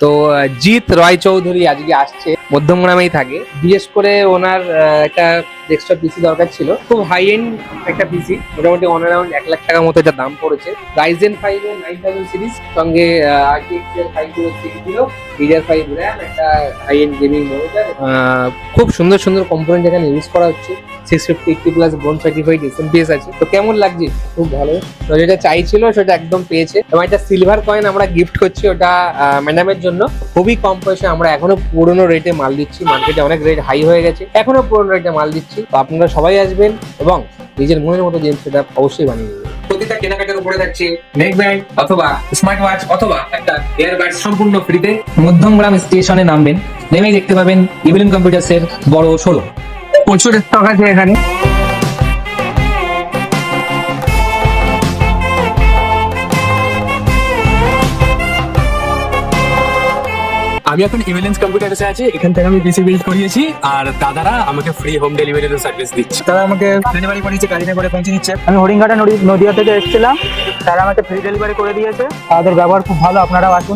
তো জিৎ রয় চৌধুরী আজকে আসছে মধ্যমগ্রামেই থাকে। বিশেষ করে ওনার একটা ডেস্কটপ পিসি দরকার ছিল। খুব হাই এন্ড একটা পিসি মোটামুটি অন অ্যারাউন্ড এক লাখ টাকার মতো এটা দাম পড়েছে। রাইজেন ফাইভ এর নাইন থাউজেন্ড সিরিজ সঙ্গে ফাইভ ফাইভ র্যাম একটা হাই এন্ড গেমিং খুব সুন্দর সুন্দর কম্পোনেন্ট এখানে ইউজ করা হচ্ছে। Six fifty eighty plus bronze certified SMPS আছে। তো কেমন লাগছে? খুব ভালো। তো যেটা চাইছিল, সেটা একদম পেয়েছে। এবং একটা সিলভার কয়েন আমরা গিফট করছি ওটা ম্যাডামের জন্য। খুবই কম পয়সা আমরা এখনও পুরোনো রেটে মাল দিচ্ছি। মার্কেটে অনেক রেট হাই হয়ে গেছে। এখনও পুরোনো রেটে মাল দিচ্ছি। তো আপনারা সবাই আসবেন এবং নিজের মনের মতো জিনিস সেটা অবশ্যই বানিয়ে দেবেন প্রতিটা কেনাকাটার উপরে থাকছে নেক ব্যান্ড অথবা স্মার্ট ওয়াচ অথবা একটা এয়ারবাড সম্পূর্ণ ফ্রিতে। মধ্যমগ্রাম স্টেশনে নামবেন নেমেই দেখতে পাবেন ইভিলিন কম্পিউটার্সের বড় শোরুম প্রচুর স্টক আছে এখানে। আমি এখন ইভিলেন্স কম্পিউটার্সে আছি এখান থেকে আমি পিসি বিল্ড করিয়েছি আর দাদারা আমাকে ফ্রি হোম ডেলিভারির সার্ভিস দিচ্ছে। তারা আমাকে ডেলিভারি করেছে গাড়িতে করে পৌঁছে দিচ্ছে। আমি হরিঙ্গাটা নদী নদিয়া থেকে এসেছিলাম তারা আমাকে ফ্রি ডেলিভারি করে দিয়েছে। তাদের ব্যবহার খুব ভালো আপনারাও আসুন।